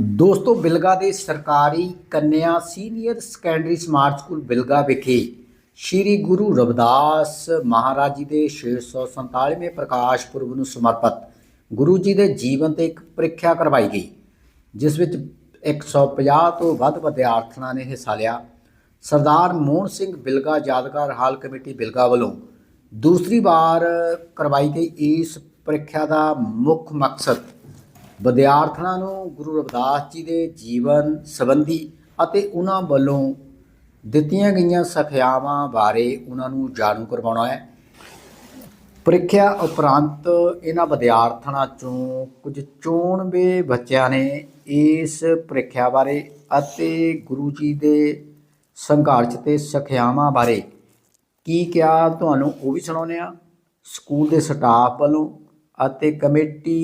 ਦੋਸਤੋ, ਬਿਲਗਾ ਦੇ ਸਰਕਾਰੀ ਕੰਨਿਆ senior secondary smart school Bilga ਵਿਖੇ ਸ੍ਰੀ ਗੁਰੂ ਰਵਿਦਾਸ ਮਹਾਰਾਜ ਜੀ ਦੇ 647ਵੇਂ ਪ੍ਰਕਾਸ਼ ਪੁਰਬ ਨੂੰ ਸਮਰਪਿਤ ਗੁਰੂ ਜੀ ਦੇ ਜੀਵਨ ਤੇ ਇੱਕ ਪ੍ਰੀਖਿਆ ਕਰਵਾਈ ਗਈ, ਜਿਸ ਵਿੱਚ 150 ਤੋਂ ਵੱਧ ਵਿਦਿਆਰਥਣਾਂ ਨੇ ਹਿੱਸਾ ਲਿਆ। ਸਰਦਾਰ ਮੋਹਨ ਸਿੰਘ ਬਿਲਗਾ ਯਾਦਗਾਰ ਹਾਲ ਕਮੇਟੀ ਬਿਲਗਾ ਵੱਲੋਂ ਦੂਸਰੀ ਵਾਰ ਕਰਵਾਈ ਗਈ ਇਸ ਪ੍ਰੀਖਿਆ ਦਾ ਮੁੱਖ ਮਕਸਦ ਵਿਦਿਆਰਥਣਾਂ ਨੂੰ ਗੁਰੂ ਰਵਿਦਾਸ ਜੀ ਦੇ ਜੀਵਨ ਸੰਬੰਧੀ ਅਤੇ ਉਹਨਾਂ ਵੱਲੋਂ ਦਿੱਤੀਆਂ ਗਈਆਂ ਸਿੱਖਿਆਵਾਂ ਬਾਰੇ ਉਹਨਾਂ ਨੂੰ ਜਾਣੂ ਕਰਵਾਉਣਾ ਹੈ। ਪ੍ਰੀਖਿਆ ਉਪਰੰਤ ਇਹਨਾਂ ਵਿਦਿਆਰਥਣਾਂ ਚੋਂ ਕੁਝ ਚੋਣਵੇਂ ਬੱਚਿਆਂ ਨੇ ਇਸ ਪ੍ਰੀਖਿਆ ਬਾਰੇ ਅਤੇ ਗੁਰੂ ਜੀ ਦੇ ਸੰਘਰਸ਼ ਤੇ ਸਿੱਖਿਆਵਾਂ ਬਾਰੇ ਕੀ ਕਿਹਾ ਤੁਹਾਨੂੰ ਉਹ ਵੀ ਸੁਣਾਉਂਦੇ ਆ ਸਕੂਲ ਦੇ ਸਟਾਫ ਵੱਲੋਂ ਅਤੇ ਕਮੇਟੀ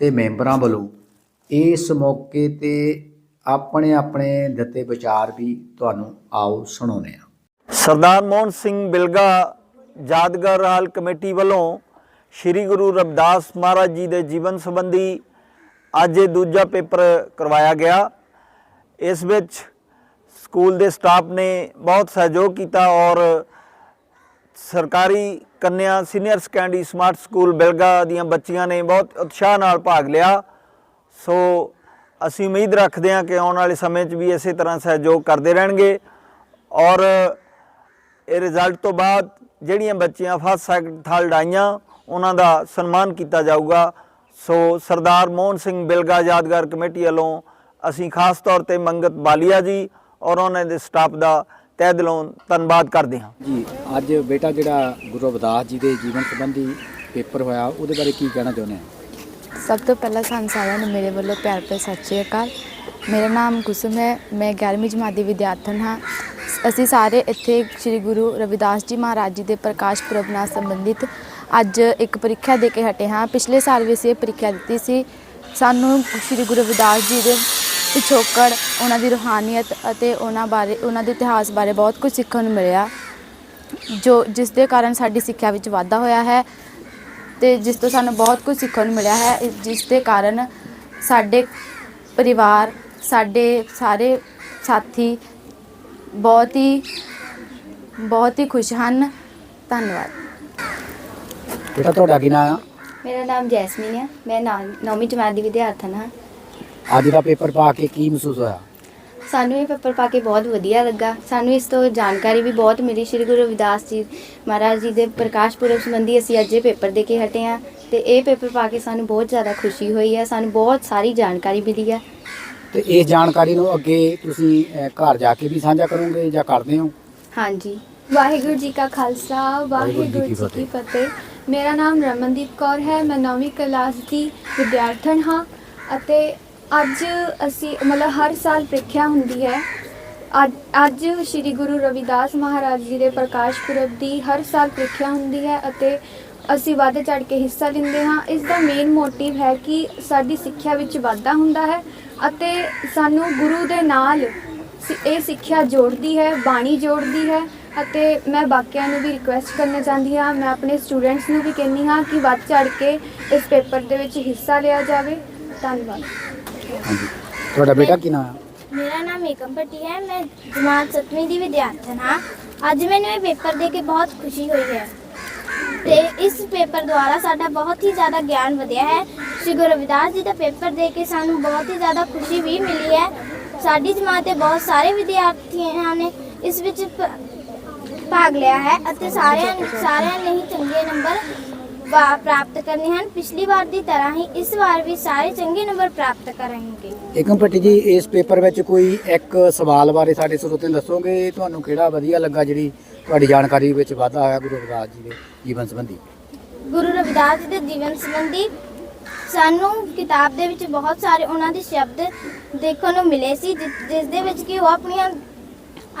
ਦੇ ਮੈਂਬਰਾਂ ਵੱਲੋਂ ਇਸ ਮੌਕੇ ਤੇ ਆਪਣੇ ਆਪਣੇ ਦਿੱਤੇ ਵਿਚਾਰ ਵੀ ਤੁਹਾਨੂੰ ਆਓ ਸੁਣਾਉਂਦੇ ਆ ਸਰਦਾਰ ਮੋਹਨ ਸਿੰਘ ਬਿਲਗਾ ਯਾਦਗਾਰ ਹਾਲ ਕਮੇਟੀ ਵੱਲੋਂ ਸ੍ਰੀ ਗੁਰੂ ਰਵਿਦਾਸ ਮਹਾਰਾਜ ਜੀ ਦੇ ਜੀਵਨ ਸੰਬੰਧੀ ਅੱਜ ਇਹ ਦੂਜਾ ਪੇਪਰ ਕਰਵਾਇਆ ਗਿਆ। ਇਸ ਵਿੱਚ ਸਕੂਲ ਦੇ ਸਟਾਫ ਨੇ ਬਹੁਤ ਸਹਿਯੋਗ ਕੀਤਾ ਔਰ ਸਰਕਾਰੀ ਕੰਨਿਆ senior secondary smart school Bilga ਦੀਆਂ ਬੱਚੀਆਂ ਨੇ ਬਹੁਤ ਉਤਸ਼ਾਹ ਨਾਲ ਭਾਗ ਲਿਆ। ਸੋ ਅਸੀਂ ਉਮੀਦ ਰੱਖਦੇ ਹਾਂ ਕਿ ਆਉਣ ਵਾਲੇ ਸਮੇਂ 'ਚ ਵੀ ਇਸੇ ਤਰ੍ਹਾਂ ਸਹਿਯੋਗ ਕਰਦੇ ਰਹਿਣਗੇ। ਔਰ ਇਹ ਰਿਜ਼ਲਟ ਤੋਂ ਬਾਅਦ ਜਿਹੜੀਆਂ ਬੱਚੀਆਂ ਫਸਟ ਸੈਕੰਡ ਥਰਡ ਆਈਆਂ, ਉਹਨਾਂ ਦਾ ਸਨਮਾਨ ਕੀਤਾ ਜਾਊਗਾ। ਸੋ ਸਰਦਾਰ ਮੋਹਨ ਸਿੰਘ ਬਿਲਗਾ ਯਾਦਗਾਰ ਕਮੇਟੀ ਵੱਲੋਂ ਅਸੀਂ ਖਾਸ ਤੌਰ ਤੇ ਮੰਗਤ ਬਾਲੀਆ ਜੀ ਔਰ ਉਹਨਾਂ ਦੇ ਸਟਾਫ ਦਾ ਤਹਿ ਦਿਲੋਂ ਧੰਨਵਾਦ ਕਰਦੇ ਹਾਂ। ਜੀ ਅੱਜ ਬੇਟਾ ਜਿਹੜਾ ਗੁਰੂ ਰਵਿਦਾਸ ਜੀ ਦੇ ਜੀਵਨ ਸੰਬੰਧੀ ਪੇਪਰ ਹੋਇਆ ਉਹਦੇ ਬਾਰੇ ਕੀ ਕਹਿਣਾ ਚਾਹੁੰਦੇ ਆ ਸਭ ਤੋਂ ਪਹਿਲਾਂ ਸਾਨੂੰ ਸਾਰਿਆਂ ਨੂੰ ਮੇਰੇ ਵੱਲੋਂ ਪਿਆਰ ਭਰੀ ਸਤਿ ਸ਼੍ਰੀ ਅਕਾਲ। ਮੇਰਾ ਨਾਮ ਕੁਸਮ ਹੈ ਮੈਂ 11ਵੀਂ ਜਮਾਤ ਦੀ ਵਿਦਿਆਰਥਣ ਹਾਂ। ਅਸੀਂ ਸਾਰੇ ਇੱਥੇ ਸ੍ਰੀ ਗੁਰੂ ਰਵਿਦਾਸ ਜੀ ਮਹਾਰਾਜ ਜੀ ਦੇ ਪ੍ਰਕਾਸ਼ ਪੁਰਬ ਨਾਲ ਸੰਬੰਧਿਤ ਅੱਜ ਇੱਕ ਪ੍ਰੀਖਿਆ ਦੇ ਕੇ ਹਟੇ ਹਾਂ। ਪਿਛਲੇ ਸਾਲ ਵੀ ਅਸੀਂ ਇਹ ਪ੍ਰੀਖਿਆ ਦਿੱਤੀ ਸੀ। ਸਾਨੂੰ ਸ੍ਰੀ ਗੁਰੂ ਰਵਿਦਾਸ ਜੀ ਦੇ ਪਿਛੋਕੜ ਉਹਨਾਂ ਦੀ ਰੂਹਾਨੀਅਤ ਅਤੇ ਉਹਨਾਂ ਬਾਰੇ ਉਹਨਾਂ ਦੇ ਇਤਿਹਾਸ ਬਾਰੇ ਬਹੁਤ ਕੁਝ ਸਿੱਖਣ ਨੂੰ ਮਿਲਿਆ ਜੋ ਜਿਸ ਦੇ ਕਾਰਨ ਸਾਡੀ ਸਿੱਖਿਆ ਵਿੱਚ ਵਾਧਾ ਹੋਇਆ ਹੈ ਤੇ ਜਿਸ ਤੋਂ ਸਾਨੂੰ ਬਹੁਤ ਕੁਝ ਸਿੱਖਣ ਨੂੰ ਮਿਲਿਆ ਹੈ ਇਸ- ਜਿਸ ਦੇ ਕਾਰਨ ਸਾਡੇ ਪਰਿਵਾਰ ਸਾਡੇ ਸਾਰੇ ਸਾਥੀ ਬਹੁਤ ਹੀ ਬਹੁਤ ਹੀ ਖੁਸ਼ ਹਨ। ਧੰਨਵਾਦ। ਬੇਟਾ ਤੁਹਾਡਾ ਕੀ ਨਾਮ ਆ? ਮੇਰਾ ਨਾਮ ਜੈਸਮੀਨ ਹੈ ਮੈਂ ਨੌ- ਨੌਵੀਂ ਜਮਾਤ ਦੀ ਵਿਦਿਆਰਥਣ ਹਾਂ। ਅੱਜ ਦਾ ਪੇਪਰ ਪਾ ਕੇ ਕੀ ਮਹਿਸੂਸ ਹੋਇਆ? ਸਾਨੂੰ ਇਹ ਪੇਪਰ ਪਾ ਕੇ ਬਹੁਤ ਵਧੀਆ ਲੱਗਾ। ਸਾਨੂੰ ਇਸ ਤੋਂ ਜਾਣਕਾਰੀ ਵੀ ਬਹੁਤ ਮਿਲੀ। ਸ਼੍ਰੀ ਗੁਰੂ ਰਵਿਦਾਸ ਜੀ ਮਹਾਰਾਜ ਜੀ ਦੇ ਪ੍ਰਕਾਸ਼ ਪੁਰਬ ਸੰਬੰਧੀ ਅਸੀਂ ਅੱਜ ਇਹ ਪੇਪਰ ਦੇ ਕੇ ਹਟੇ ਹਾਂ ਤੇ ਇਹ ਪੇਪਰ ਪਾ ਕੇ ਸਾਨੂੰ ਬਹੁਤ ਜ਼ਿਆਦਾ ਖੁਸ਼ੀ ਹੋਈ ਹੈ। ਸਾਨੂੰ ਬਹੁਤ ਸਾਰੀ ਜਾਣਕਾਰੀ ਮਿਲੀ ਹੈ। ਤੇ ਇਸ ਜਾਣਕਾਰੀ ਨੂੰ ਅੱਗੇ ਤੁਸੀਂ ਅਹ, ਘਰ ਜਾ ਕੇ ਵੀ ਸਾਂਝਾ ਕਰੋਗੇ ਜਾਂ ਕਰਦੇ ਹੋ? ਹਾਂਜੀ। ਵਾਹਿਗੁਰੂ ਜੀ ਕਾ ਖਾਲਸਾ ਵਾਹਿਗੁਰੂ ਜੀ ਕੀ ਵਾਹਿਗੁਰੂ ਜੀ ਕੀ ਫਤਿਹ। ਮੇਰਾ ਨਾਮ ਰਮਨਦੀਪ ਕੌਰ ਹੈ। ਮੈਂ 9ਵੀਂ ਕਲਾਸ ਦੀ ਵਿਦਿਆਰਥਣ ਹਾਂ ਅਤੇ ਅੱਜ ਅਸੀਂ, ਮਤਲਬ ਹਰ ਸਾਲ ਪ੍ਰੀਖਿਆ ਹੁੰਦੀ ਹੈ। ਅੱਜ ਅੱਜ ਸ੍ਰੀ ਗੁਰੂ ਰਵਿਦਾਸ ਮਹਾਰਾਜ ਜੀ ਦੇ ਪ੍ਰਕਾਸ਼ ਪੁਰਬ ਦੀ ਹਰ ਸਾਲ ਪ੍ਰੀਖਿਆ ਹੁੰਦੀ ਹੈ ਅਤੇ ਅਸੀਂ ਵੱਧ ਚੜ ਕੇ ਹਿੱਸਾ ਲੈਂਦੇ ਹਾਂ। ਇਸ ਦਾ ਮੇਨ ਮੋਟਿਵ ਹੈ ਕਿ ਸਾਡੀ ਸਿੱਖਿਆ ਵਿੱਚ ਵਾਧਾ ਹੁੰਦਾ ਹੈ ਅਤੇ ਸਾਨੂੰ ਗੁਰੂ ਦੇ ਨਾਲ ਸਿ- ਇਹ ਸਿੱਖਿਆ ਜੋੜਦੀ ਹੈ, ਬਾਣੀ ਜੋੜਦੀ ਹੈ ਅਤੇ ਮੈਂ ਬਾਕੀਆਂ ਨੂੰ ਵੀ ਰਿਕੁਐਸਟ ਕਰਨਾ ਚਾਹੁੰਦੀ ਹਾਂ। ਮੈਂ ਆਪਣੇ ਸਟੂਡੈਂਟਸ ਨੂੰ ਵੀ ਕਹਿੰਦੀ ਹਾਂ ਕਿ ਵੱਧ ਚੜ ਕੇ ਇਸ ਪੇਪਰ ਦੇ ਵਿੱਚ ਹਿੱਸਾ ਲਿਆ ਜਾਵੇ। ਧੰਨਵਾਦ ਹਾਂਜੀ ਤੁਹਾਡਾ ਬੇਟਾ ਕੀ ਨਾਮ ਆ ਮੇਰਾ ਨਾਮ ਏਕਮ ਭੱਟੀ ਹੈ ਮੈਂ ਜਮਾਤ 7ਵੀਂ ਦੀ ਵਿਦਿਆਰਥਣ ਹਾਂ। ਅੱਜ ਮੈਨੂੰ ਇਹ ਪੇਪਰ ਦੇ ਕੇ ਬਹੁਤ ਖੁਸ਼ੀ ਹੋਈ ਹੈ। ਤੇ ਇਸ ਪੇਪਰ ਦੁਆਰਾ ਸਾਡਾ ਬਹੁਤ ਹੀ ਜ਼ਿਆਦਾ ਗਿਆਨ ਵਧਿਆ ਹੈ। ਸ਼੍ਰੀ ਗੁਰੂ ਰਵਿਦਾਸ ਜੀ ਦਾ ਪੇਪਰ ਦੇ ਕੇ ਸਾਨੂੰ ਬਹੁਤ ਹੀ ਜ਼ਿਆਦਾ ਖੁਸ਼ੀ ਵੀ ਮਿਲੀ ਹੈ। ਸਾਡੀ ਜਮਾਤ ਦੇ ਬਹੁਤ ਸਾਰੇ ਵਿਦਿਆਰਥੀਆਂ ਨੇ ਇਸ ਵਿੱਚ ਭ- ਭਾਗ ਲਿਆ ਹੈ ਅਤੇ ਸਾਰਿਆਂ ਸਾਰਿਆਂ ਨੇ ਹੀ ਚੰਗੇ ਨੰਬਰ ਵਾ- ਪ੍ਰਾਪਤ ਕਰਨੇ ਹਨ। ਪਿਛਲੀ ਵਾਰ ਦੀ ਤਰ੍ਹਾਂ ਹੀ ਇਸ ਵਾਰ ਵੀ ਸਾਰੇ ਚੰਗੇ ਨੰਬਰ ਪ੍ਰਾਪਤ ਕਰਨਗੇ। ਏਕਮ ਭੱਟੀ ਜੀ ਇਸ ਪੇਪਰ ਵਿੱਚ ਕੋਈ ਇੱਕ ਸਵਾਲ ਬਾਰੇ ਸਾਡੇ ਸਰੋਤਿਆਂ ਨੂੰ ਦੱਸੋਗੇ? ਤੁਹਾਨੂੰ ਕਿਹੜਾ ਵਧੀਆ ਲੱਗਾ ਜਿਹੜੀ ਤੁਹਾਡੀ ਜਾਣਕਾਰੀ ਵਿੱਚ ਵਾਧਾ ਹੋਇਆ ਗੁਰੂ ਰਵਿਦਾਸ ਜੀ ਦੇ ਜੀਵਨ ਸੰਬੰਧੀ? ਗੁਰੂ ਰਵਿਦਾਸ ਜੀ ਦੇ ਜੀਵਨ ਸੰਬੰਧੀ ਸਾਨੂੰ ਕਿਤਾਬ ਦੇ ਵਿੱਚ ਬਹੁਤ ਸਾਰੇ ਉਹਨਾਂ ਦੇ ਸ਼ਬਦ ਦੇਖਣ ਨੂੰ ਮਿਲੇ ਸੀ ਜਿ- ਜਿਸ ਦੇ ਵਿੱਚ ਕਿ ਉਹ ਆਪਣੀਆਂ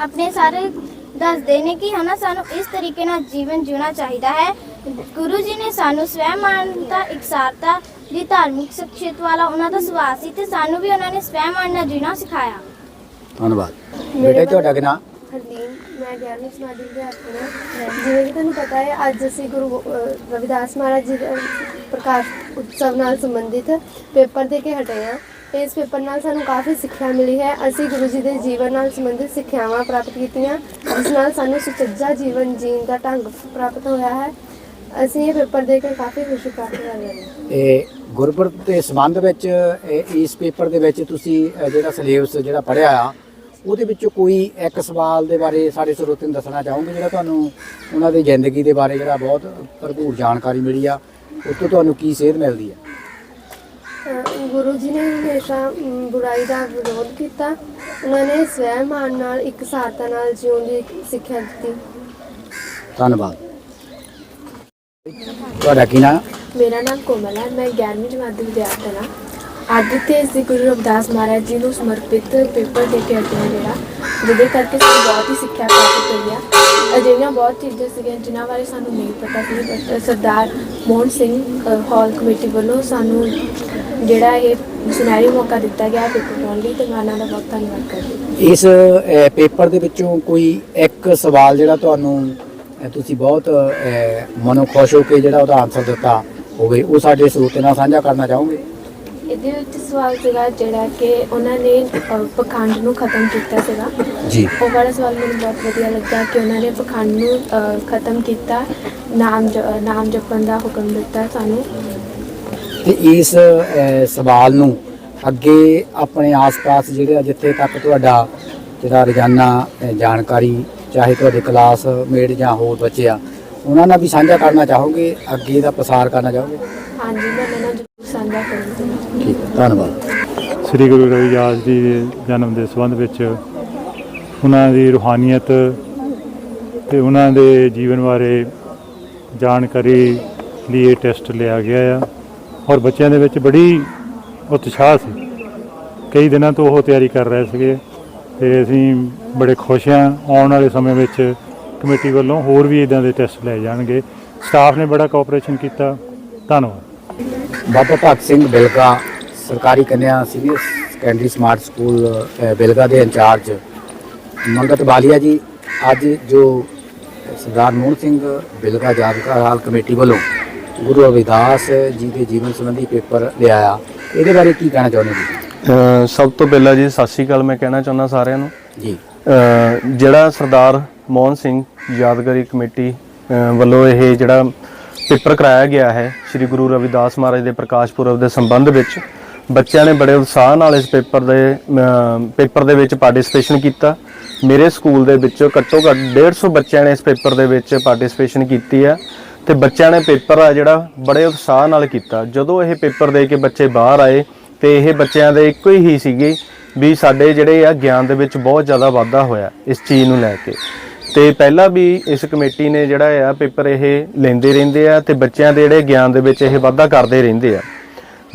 ਆਪਣੇ ਸਾਰੇ ਦੱਸਦੇ ਨੇ ਕਿ ਹਨਾ ਸਾਨੂੰ ਇਸ ਤਰੀਕੇ ਨਾਲ ਜੀਵਨ ਜਿਉਣਾ ਚਾਹੀਦਾ ਹੈ। ਗੁਰੂ ਜੀ ਨੇ ਸਾਨੂੰ ਸਵੈਮਾਨਤਾ ਇਕਸਾਰਤਾ ਦੀ ਧਾਰਮਿਕ ਸ਼ਖਸੀਅਤ ਵਾਲਾ ਉਹਨਾਂ ਦਾ ਸੁਭਾਅ ਸੀ ਤੇ ਸਾਨੂੰ ਵੀ ਉਹਨਾਂ ਨੇ ਸਵੈਮਾਨ ਨਾਲ ਜੀਣਾ ਸਿਖਾਇਆ। ਧੰਨਵਾਦ। ਬੇਟਾ ਤੁਹਾਡਾ ਕੀ ਨਾਮ? ਹਰਲੀਨ ਮੈਂ 11ਵੀਂ ਜਮਾਤ ਦੀ ਵਿਦਿਆਰਥਣ ਹਾਂ। ਜਿਵੇਂ ਕਿ ਤੁਹਾਨੂੰ ਪਤਾ ਹੈ ਅੱਜ ਅਸੀਂ ਗੁਰੂ ਅਹ, ਰਵਿਦਾਸ ਮਹਾਰਾਜ ਜੀ ਦੇ ਪ੍ਰਕਾਸ਼ ਉਤਸਵ ਨਾਲ ਸੰਬੰਧਿਤ ਪੇਪਰ ਦੇ ਕੇ ਹਟੇ ਹਾਂ। ਇਸ ਪੇਪਰ ਨਾਲ ਸਾਨੂੰ ਕਾਫੀ ਸਿੱਖਿਆ ਮਿਲੀ ਹੈ। ਅਸੀਂ ਗੁਰੂ ਜੀ ਦੇ ਜੀਵਨ ਨਾਲ ਸੰਬੰਧਿਤ ਸਿੱਖਿਆਵਾਂ ਪ੍ਰਾਪਤ ਕੀਤੀਆਂ ਜਿਸ ਨਾਲ ਸਾਨੂੰ ਸੁਚੱਜਾ ਜੀਵਨ ਜੀਣ ਦਾ ਢੰਗ ਪ੍ਰਾਪਤ ਹੋਇਆ ਹੈ। ਅਸੀਂ ਇਹ ਪੇਪਰ ਦੇ ਕੇ ਕਾਫੀ ਖੁਸ਼ੀ ਪ੍ਰਾਪਤ ਕਰ ਰਹੇ ਹਾਂ। ਇਹ ਗੁਰਪੁਰਬ ਦੇ ਸੰਬੰਧ ਵਿੱਚ ਇਹ ਇਸ ਪੇਪਰ ਦੇ ਵਿੱਚ ਤੁਸੀਂ ਅ, ਜਿਹੜਾ ਸਿਲੇਬਸ ਜਿਹੜਾ ਪੜ੍ਹਿਆ ਆ ਉਹਦੇ ਵਿੱਚੋਂ ਕੋਈ ਇੱਕ ਸਵਾਲ ਦੇ ਬਾਰੇ ਸਾਡੇ ਸਰੋਤੇ ਨੂੰ ਦੱਸਣਾ ਚਾਹੋਗੇ ਜਿਹੜਾ ਤੁਹਾਨੂੰ ਉਹਨਾਂ ਦੀ ਜ਼ਿੰਦਗੀ ਦੇ ਬਾਰੇ ਜਿਹੜਾ ਬਹੁਤ ਭਰਪੂਰ ਜਾਣਕਾਰੀ ਮਿਲੀ ਆ? ਉਹ ਤੋਂ ਤੁਹਾਨੂੰ ਕੀ ਸੇਧ ਮਿਲਦੀ ਆ? ਅਹ ਗੁਰੂ ਜੀ ਨੇ ਹਮੇਸ਼ਾ ਅਮ, ਬੁਰਾਈ ਦਾ ਵਿਰੋਧ ਕੀਤਾ। ਉਹਨਾਂ ਨੇ ਸਵੈ ਮਾਨ ਨਾਲ ਇੱਕ ਸਾਰਤਾ ਨਾਲ ਜਿਉਣ ਦੀ ਸਿੱਖਿਆ ਦਿੱਤੀ। ਧੰਨਵਾਦ। ਤੁਹਾਡਾ ਕੀ ਨਾਮ? ਮੇਰਾ ਨਾਮ ਕੋਮਲ ਹੈ ਮੈਂ 11ਵੀਂ ਜਮਾਤ ਦੀ ਵਿਦਿਆਰਥਣ ਹਾਂ। ਅੱਜ ਤੇ ਸ੍ਰੀ ਗੁਰੂ ਰਵਿਦਾਸ ਮਹਾਰਾਜ ਜੀ ਨੂੰ ਸਮਰਪਿਤ ਪੇਪਰ ਦੇ ਕੇ ਹਾਂ ਜਿਹੜਾ ਜਿਹਦੇ ਕਰਕੇ ਸਾਨੂੰ ਬਹੁਤ ਹੀ ਸਿੱਖਿਆ ਪ੍ਰਾਪਤ ਹੋਈ ਆ। ਅਜਿਹੀਆਂ ਬਹੁਤ ਚੀਜ਼ਾਂ ਸੀਗੀਆਂ ਜਿਨ੍ਹਾਂ ਬਾਰੇ ਸਾਨੂੰ ਨਹੀਂ ਪਤਾ ਸੀ but Sardar Mohan Singh hall committee ਵੱਲੋਂ ਸਾਨੂੰ ਜਿਹੜਾ ਇਹ ਸੁਨਹਿਰੀ ਮੌਕਾ ਦਿੱਤਾ ਗਿਆ ਪੇਪਰ ਪਾਉਣ ਲਈ ਤੇ ਮੈਂ ਉਹਨਾਂ ਦਾ ਬਹੁਤ ਧੰਨਵਾਦ ਕਰਦੀ ਇਸ ਪੇਪਰ ਦੇ ਵਿੱਚੋਂ ਕੋਈ ਇੱਕ ਸਵਾਲ ਜਿਹੜਾ ਤੁਹਾਨੂੰ ਤੁਸੀਂ ਬਹੁਤ ਮਨੋਂ ਖੁਸ਼ ਹੋ ਕੇ ਜਿਹੜਾ ਉਹਦਾ ਆਨਸਰ ਦਿੱਤਾ ਹੋਵੇ ਉਹ ਸਾਡੇ ਸਰੋਤੇ ਨਾਲ ਸਾਂਝਾ ਕਰਨਾ ਚਾਹੋਗੇ? ਇਹਦੇ ਵਿੱਚ ਸਵਾਲ ਸੀਗਾ ਜਿਹੜਾ ਕਿ ਉਹਨਾਂ ਨੇ ਪਖੰਡ ਨੂੰ ਖਤਮ ਕੀਤਾ ਸੀਗਾ। ਜੀ। ਉਹ ਵਾਲਾ ਸਵਾਲ ਮੈਨੂੰ ਬਹੁਤ ਵਧੀਆ ਲੱਗਾ ਕਿ ਉਹਨਾਂ ਨੇ ਪਖੰਡ ਨੂੰ ਖਤਮ ਕੀਤਾ ਨਾਮ ਨਾਮ ਜਪਣ ਦਾ ਹੁਕਮ ਦਿੱਤਾ ਸਾਨੂੰ। ਤੇ ਇਸ ਸਵਾਲ ਨੂੰ ਅੱਗੇ ਆਪਣੇ ਆਸ-ਪਾਸ ਜਿਹੜੇ ਜਿੱਥੇ ਤੱਕ ਤੁਹਾਡਾ ਜਿਹੜਾ ਰੋਜ਼ਾਨਾ ਜਾਣਕਾਰੀ ਚਾਹੇ ਤੁਹਾਡੇ ਕਲਾਸ ਮੇਟ ਜਾਂ ਹੋਰ ਬੱਚੇ ਆ ਉਹਨਾਂ ਨਾਲ ਵੀ ਸਾਂਝਾ ਕਰਨਾ ਚਾਹੋਗੇ? ਅੱਗੇ ਇਹਦਾ ਪ੍ਰਸਾਰ ਕਰਨਾ ਚਾਹੋਗੇ? ਹਾਂਜੀ ਮੈਂ ਉਹਨਾਂ ਨਾਲ ਜ਼ਰੂਰ ਸਾਂਝਾ ਕਰੂੰਗੀ। ਠੀਕ ਹੈ ਧੰਨਵਾਦ। ਸ੍ਰੀ ਗੁਰੂ ਰਵਿਦਾਸ ਜੀ ਦੇ ਜਨਮ ਦੇ ਸੰਬੰਧ ਵਿੱਚ ਉਹਨਾਂ ਦੀ ਰੂਹਾਨੀਅਤ ਤੇ ਉਹਨਾਂ ਦੇ ਜੀਵਨ ਬਾਰੇ ਜਾਣਕਾਰੀ ਲਈ ਇਹ ਟੈਸਟ ਲਿਆ ਗਿਆ ਆ। ਔਰ ਬੱਚਿਆਂ ਦੇ ਵਿੱਚ ਬੜੀ ਉਤਸ਼ਾਹ ਸੀ। ਕਈ ਦਿਨਾਂ ਤੋਂ ਉਹ ਤਿਆਰੀ ਕਰ ਰਹੇ ਸੀਗੇ। ਤੇ ਅਸੀਂ ਬੜੇ ਖੁਸ਼ ਹਾਂ। ਆਉਣ ਵਾਲੇ ਸਮੇਂ ਵਿੱਚ ਕਮੇਟੀ ਵੱਲੋਂ ਹੋਰ ਵੀ ਇਦਾਂ ਦੇ ਟੈਸਟ ਲਏ ਜਾਣਗੇ। ਸਟਾਫ ਨੇ ਬੜਾ ਕੋਆਪਰੇਸ਼ਨ ਕੀਤਾ। ਧੰਨਵਾਦ। ਬਾਬਾ ਭਗਤ ਸਿੰਘ ਬਿਲਗਾ ਸਰਕਾਰੀ ਕੰਨਿਆ ਸੀਨੀਅਰ ਸੈਕੰਡਰੀ ਸਮਾਰਟ ਸਕੂਲ ਅ, ਬਿਲਗਾ ਦੇ ਇੰਚਾਰਜ ਮੰਗਤ ਬਾਲੀਆ ਜੀ ਅੱਜ ਜੋ ਸਰਦਾਰ ਮੋਹਨ ਸਿੰਘ ਬਿਲਗਾ ਯਾਦਗਾਰ ਹਾਲ ਕਮੇਟੀ ਵੱਲੋਂ ਗੁਰੂ ਰਵਿਦਾਸ ਜੀ ਦੇ ਜੀਵਨ ਸੰਬੰਧੀ ਪੇਪਰ ਲਿਆਇਆ ਇਹਦੇ ਬਾਰੇ ਕੀ ਕਹਿਣਾ ਚਾਹੁੰਦੇ ਜੀ ਸਭ ਤੋਂ ਪਹਿਲਾਂ ਜੀ ਸਤਿ ਸ਼੍ਰੀ ਅਕਾਲ ਮੈਂ ਕਹਿਣਾ ਚਾਹੁੰਦਾ ਸਾਰਿਆਂ ਨੂੰ। ਜੀ। ਜਿਹੜਾ ਸਰਦਾਰ ਮੋਹਨ ਸਿੰਘ ਯਾਦਗਾਰੀ ਕਮੇਟੀ ਵੱਲੋਂ ਇਹ ਜਿਹੜਾ ਪੇਪਰ ਕਰਾਇਆ ਗਿਆ ਹੈ ਸ੍ਰੀ ਗੁਰੂ ਰਵਿਦਾਸ ਮਹਾਰਾਜ ਦੇ ਪ੍ਰਕਾਸ਼ ਪੁਰਬ ਦੇ ਸੰਬੰਧ ਵਿੱਚ ਬੱਚਿਆਂ ਨੇ ਬੜੇ ਉਤਸ਼ਾਹ ਨਾਲ ਇਸ ਪੇਪਰ ਦੇ ਪੇਪਰ ਦੇ ਵਿੱਚ ਪਾਰਟਿਸਿਪੇਸ਼ਨ ਕੀਤਾ। ਮੇਰੇ ਸਕੂਲ ਦੇ ਵਿੱਚੋਂ ਘੱਟੋ ਘੱਟ 150 ਬੱਚਿਆਂ ਨੇ ਇਸ ਪੇਪਰ ਦੇ ਵਿੱਚ ਪਾਰਟਿਸਿਪੇਸ਼ਨ ਕੀਤੀ ਹੈ ਤੇ ਬੱਚਿਆਂ ਨੇ ਪੇਪਰ ਆ ਜਿਹੜਾ ਬੜੇ ਉਤਸ਼ਾਹ ਨਾਲ ਕੀਤਾ। ਜਦੋਂ ਇਹ ਪੇਪਰ ਦੇ ਕੇ ਬੱਚੇ ਬਾਹਰ ਆਏ ਤੇ ਇਹ ਬੱਚਿਆਂ ਦੇ ਇੱਕੋ ਹੀ ਸੀਗੇ ਵੀ ਸਾਡੇ ਜਿਹੜੇ ਆ ਗਿਆਨ ਦੇ ਵਿੱਚ ਬਹੁਤ ਜ਼ਿਆਦਾ ਵਾਧਾ ਹੋਇਆ ਇਸ ਚੀਜ਼ ਨੂੰ ਲੈ ਕੇ। ਤੇ ਪਹਿਲਾਂ ਵੀ ਇਸ ਕਮੇਟੀ ਨੇ ਜਿਹੜਾ ਆ ਪੇਪਰ ਇਹ ਲੈਂਦੇ ਰਹਿੰਦੇ ਆ ਤੇ ਬੱਚਿਆਂ ਦੇ ਜਿਹੜੇ ਗਿਆਨ ਦੇ ਵਿੱਚ ਇਹ ਵਾਧਾ ਕਰਦੇ ਰਹਿੰਦੇ ਆ।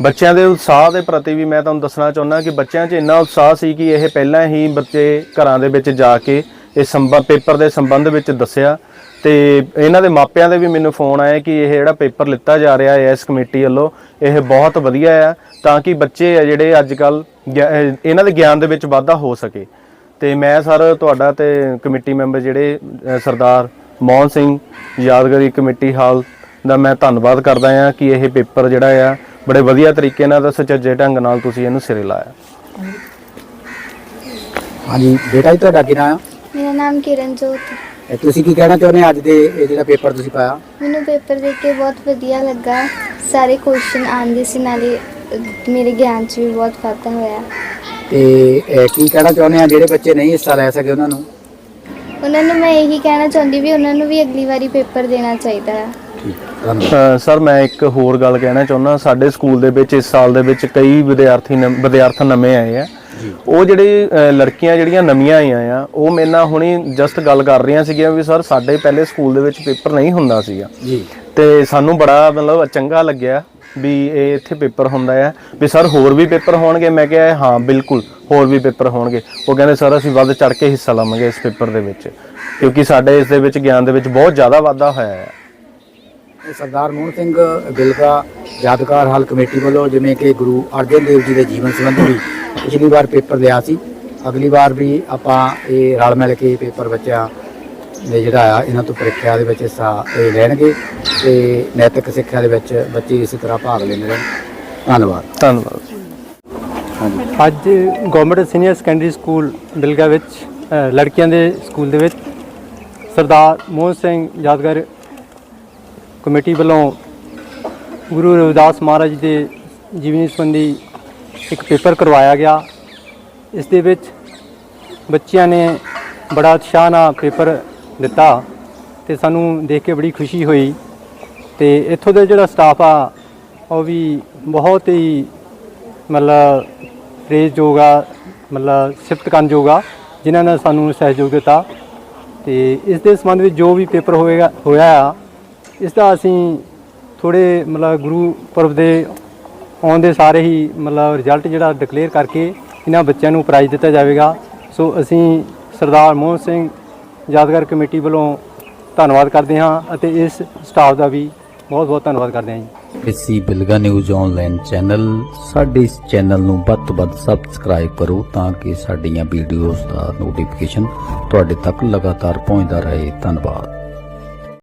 ਬੱਚਿਆਂ ਦੇ ਉਤਸ਼ਾਹ ਦੇ ਪ੍ਰਤੀ ਵੀ ਮੈਂ ਤੁਹਾਨੂੰ ਦੱਸਣਾ ਚਾਹੁੰਦਾ ਕਿ ਬੱਚਿਆਂ 'ਚ ਇੰਨਾ ਉਤਸ਼ਾਹ ਸੀ ਕਿ ਇਹ ਪਹਿਲਾਂ ਹੀ ਬੱਚੇ ਘਰਾਂ ਦੇ ਵਿੱਚ ਜਾ ਕੇ ਇਹ ਸੰਬੰਧ ਪੇਪਰ ਦੇ ਸੰਬੰਧ ਵਿੱਚ ਦੱਸਿਆ ਤੇ ਇਹਨਾਂ ਦੇ ਮਾਪਿਆਂ ਦੇ ਵੀ ਮੈਨੂੰ ਫੋਨ ਆਇਆ ਕਿ ਇਹ ਜਿਹੜਾ ਪੇਪਰ ਲਿੱਤਾ ਜਾ ਰਿਹਾ ਹੈ ਇਸ ਕਮੇਟੀ ਵੱਲੋਂ, ਇਹ ਬਹੁਤ ਵਧੀਆ ਆ ਤਾਂ ਕਿ ਬੱਚੇ ਆ ਜਿਹੜੇ ਅੱਜ ਕੱਲ ਇਹਨਾਂ ਦੇ ਗਿਆਨ ਦੇ ਵਿੱਚ ਵਾਧਾ ਹੋ ਸਕੇ। ਤੇ ਮੈਂ ਸਰ ਤੁਹਾਡਾ ਤੇ ਕਮੇਟੀ ਮੈਂਬਰ ਜਿਹੜੇ ਸਰਦਾਰ ਮੋਹਨ ਸਿੰਘ ਯਾਦਗਾਰੀ ਕਮੇਟੀ ਹਾਲ ਦਾ ਮੈਂ ਧੰਨਵਾਦ ਕਰਦਾ ਹਾਂ ਕਿ ਇਹ ਪੇਪਰ ਜਿਹੜਾ ਆ, ਬੜੇ ਵਧੀਆ ਤਰੀਕੇ ਨਾਲ ਤੇ ਸੁਚੱਜੇ ਢੰਗ ਨਾਲ ਤੁਸੀਂ ਇਹਨੂੰ ਸਿਰੇ ਲਾਇਆ। ਹਾਂਜੀ, ਬੇਟਾ ਜੀ, ਤੁਹਾਡਾ ਕੀ ਨਾਮ? ਮੇਰਾ ਨਾਮ ਕਿਰਨਜੋਤ ਹੈ। ਹੈ ਤੁਸੀਂ ਕੀ ਕਹਿਣਾ ਚਾਹੁੰਦੇ ਅੱਜ ਦੇ ਇਹ ਜਿਹੜਾ ਪੇਪਰ ਤੁਸੀਂ ਪਾਇਆ? ਮੈਨੂੰ ਪੇਪਰ ਦੇਖ ਕੇ ਬਹੁਤ ਵਧੀਆ ਲੱਗਾ। ਸਾਰੇ ਕੁਐਸਚਨ ਆਉਂਦੇ ਸੀ ਨਾਲੇ ਅਹ, ਮੇਰੇ ਗਿਆਨ 'ਚ ਵੀ ਬਹੁਤ ਵਾਧਾ ਹੋਇਆ। ਤੇ ਅ, ਕੀ ਕਹਿਣਾ ਚਾਹੁੰਦੇ ਆ ਜਿਹੜੇ ਬੱਚੇ ਨਹੀਂ ਹਿੱਸਾ ਲੈ ਸਕੇ ਉਹਨਾਂ ਨੂੰ? ਉਹਨਾਂ ਨੂੰ ਮੈਂ ਇਹੀ ਕਹਿਣਾ ਚਾਹੁੰਦੀ ਵੀ ਉਹਨਾਂ ਨੂੰ ਵੀ ਅਗਲੀ ਵਾਰੀ ਪੇਪਰ ਦੇਣਾ ਚਾਹੀਦਾ ਹੈ। ਠੀਕ ਧੰਨਵਾਦ। ਅ, ਸਰ ਮੈਂ ਇੱਕ ਹੋਰ ਗੱਲ ਕਹਿਣਾ ਚਾਹੁੰਦਾ। ਸਾਡੇ ਸਕੂਲ ਦੇ ਵਿੱਚ ਇਸ ਸਾਲ ਦੇ ਵਿੱਚ ਕਈ ਵਿਦਿਆਰਥੀ ਵਿਦਿਆਰਥਣ ਨਵੇਂ ਆਏ ਆ। ਉਹ ਜਿਹੜੇ ਲੜਕੀਆਂ ਜਿਹੜੀਆਂ ਨਵੀਆਂ ਆਈਆਂ ਆ ਉਹ ਮੇਰੇ ਨਾਲ ਹੁਣੀ ਜਸਟ ਗੱਲ ਕਰ ਰਹੀਆਂ ਸੀਗੀਆਂ ਵੀ ਸਰ ਸਾਡੇ ਪਹਿਲੇ ਸਕੂਲ ਦੇ ਵਿੱਚ ਪੇਪਰ ਨਹੀਂ ਹੁੰਦਾ ਸੀਗਾ। ਜੀ। ਤੇ ਸਾਨੂੰ ਬੜਾ ਮਤਲਬ ਚੰਗਾ ਲੱਗਿਆ ਵੀ ਇਹ ਇੱਥੇ ਪੇਪਰ ਹੁੰਦਾ ਆ। ਵੀ ਸਰ ਹੋਰ ਵੀ ਪੇਪਰ ਹੋਣਗੇ ਮੈਂ ਕਿਹਾ ਹਾਂ ਬਿਲਕੁਲ ਹੋਰ ਵੀ ਪੇਪਰ ਹੋਣਗੇ। ਉਹ ਕਹਿੰਦੇ ਸਰ ਅਸੀਂ ਵੱਧ ਚੜ ਕੇ ਹਿੱਸਾ ਲਵਾਂਗੇ ਇਸ ਪੇਪਰ ਦੇ ਵਿੱਚ। ਕਿਉਂਕਿ ਸਾਡੇ ਇਸ ਦੇ ਵਿੱਚ ਗਿਆਨ ਦੇ ਵਿੱਚ ਬਹੁਤ ਜ਼ਿਆਦਾ ਵਾਧਾ ਹੋਇਆ ਹੈ ਸਰਦਾਰ ਮੋਹਨ ਸਿੰਘ ਬਿਲਗਾ ਯਾਦਗਾਰ ਹਾਲ ਕਮੇਟੀ ਵੱਲੋਂ ਜਿਵੇਂ ਕਿ ਗੁਰੂ ਅਰਜਨ ਦੇਵ ਜੀ ਦੇ ਜੀਵਨ ਸੰਬੰਧੀ ਪਿਛਲੀ ਵਾਰ ਪੇਪਰ ਲਿਆ ਸੀ। ਅਗਲੀ ਵਾਰ ਵੀ ਆਪਾਂ ਇਹ ਰਲ ਮਿਲ ਕੇ ਪੇਪਰ ਬੱਚਿਆਂ ਦੇ ਜਿਹੜਾ ਆ ਇਹਨਾਂ ਤੋਂ ਪ੍ਰੀਖਿਆ ਦੇ ਵਿੱਚ ਹਿੱਸਾ ਇਹ ਲੈਣਗੇ ਤੇ ਨੈਤਿਕ ਸਿੱਖਿਆ ਦੇ ਵਿੱਚ ਬੱਚੇ ਇਸੇ ਤਰ੍ਹਾਂ ਭਾਗ ਲੈਂਦੇ ਰਹਿਣ। ਧੰਨਵਾਦ। ਧੰਨਵਾਦ। ਅੱਜ government senior secondary school Bilga ਵਿੱਚ ਅ, ਲੜਕੀਆਂ ਦੇ ਸਕੂਲ ਦੇ ਵਿੱਚ ਸਰਦਾਰ ਮੋਹਨ ਸਿੰਘ ਯਾਦਗਾਰ ਕਮੇਟੀ ਵੱਲੋਂ ਗੁਰੂ ਰਵਿਦਾਸ ਮਹਾਰਾਜ ਜੀ ਦੇ ਜੀਵਨੀ ਸੰਬੰਧੀ ਇੱਕ ਪੇਪਰ ਕਰਵਾਇਆ ਗਿਆ। ਇਸ ਦੇ ਵਿੱਚ ਬੱਚਿਆਂ ਨੇ ਬੜਾ ਉਤਸ਼ਾਹ ਨਾਲ ਪੇਪਰ ਦਿੱਤਾ ਤੇ ਸਾਨੂੰ ਦੇਖ ਕੇ ਬੜੀ ਖੁਸ਼ੀ ਹੋਈ ਤੇ ਇੱਥੋਂ ਦਾ ਜਿਹੜਾ ਸਟਾਫ ਆ, ਉਹ ਵੀ ਬਹੁਤ ਹੀ ਮਤਲਬ ਪ੍ਰੇਜ਼ਯੋਗ ਆ, ਮਤਲਬ ਸਿਫਤ ਕਰਨਯੋਗ ਆ, ਜਿਨ੍ਹਾਂ ਨੇ ਸਾਨੂੰ ਸਹਿਯੋਗ ਦਿੱਤਾ ਤੇ ਇਸ ਦੇ ਸੰਬੰਧ ਵਿੱਚ ਜੋ ਵੀ ਪੇਪਰ ਹੋਏਗਾ, ਹੋਇਆ ਆ, ਇਸ ਦਾ ਅਸੀਂ ਥੋੜੇ ਮਤਲਬ ਗੁਰੂ ਪੁਰਬ ਦੇ ਆਉਣ ਦੇ ਸਾਰੇ ਹੀ ਮਤਲਬ ਰਿਜ਼ਲਟ ਜਿਹੜਾ ਡਿਕਲੇਅਰ ਕਰਕੇ ਇਹਨਾਂ ਬੱਚਿਆਂ ਨੂੰ ਪ੍ਰਾਈਜ਼ ਦਿੱਤਾ ਜਾਵੇਗਾ। ਸੋ ਅਸੀਂ ਸਰਦਾਰ ਮੋਹਨ ਸਿੰਘ ਯਾਦਗਾਰ ਕਮੇਟੀ ਵੱਲੋਂ ਧੰਨਵਾਦ ਕਰਦੇ ਹਾਂ ਅਤੇ ਇਸ ਸਟਾਫ ਦਾ ਵੀ ਬਹੁਤ ਬਹੁਤ ਧੰਨਵਾਦ ਕਰਦੇ ਹਾਂ ਜੀ। ਇਸੀ ਬਿਲਗਾ ਨਿਊਜ਼ ਆਨਲਾਈਨ ਚੈਨਲ ਸਾਡੇ ਇਸ ਚੈਨਲ ਨੂੰ ਵੱਧ ਤੋਂ ਵੱਧ ਸਬਸਕ੍ਰਾਈਬ ਕਰੋ ਤਾਂ ਕਿ ਸਾਡੀਆਂ ਵੀਡੀਓਜ਼ ਦਾ ਨੋਟੀਫਿਕੇਸ਼ਨ ਤੁਹਾਡੇ ਤੱਕ ਲਗਾਤਾਰ ਪਹੁੰਚਦਾ ਰਹੇ। ਧੰਨਵਾਦ।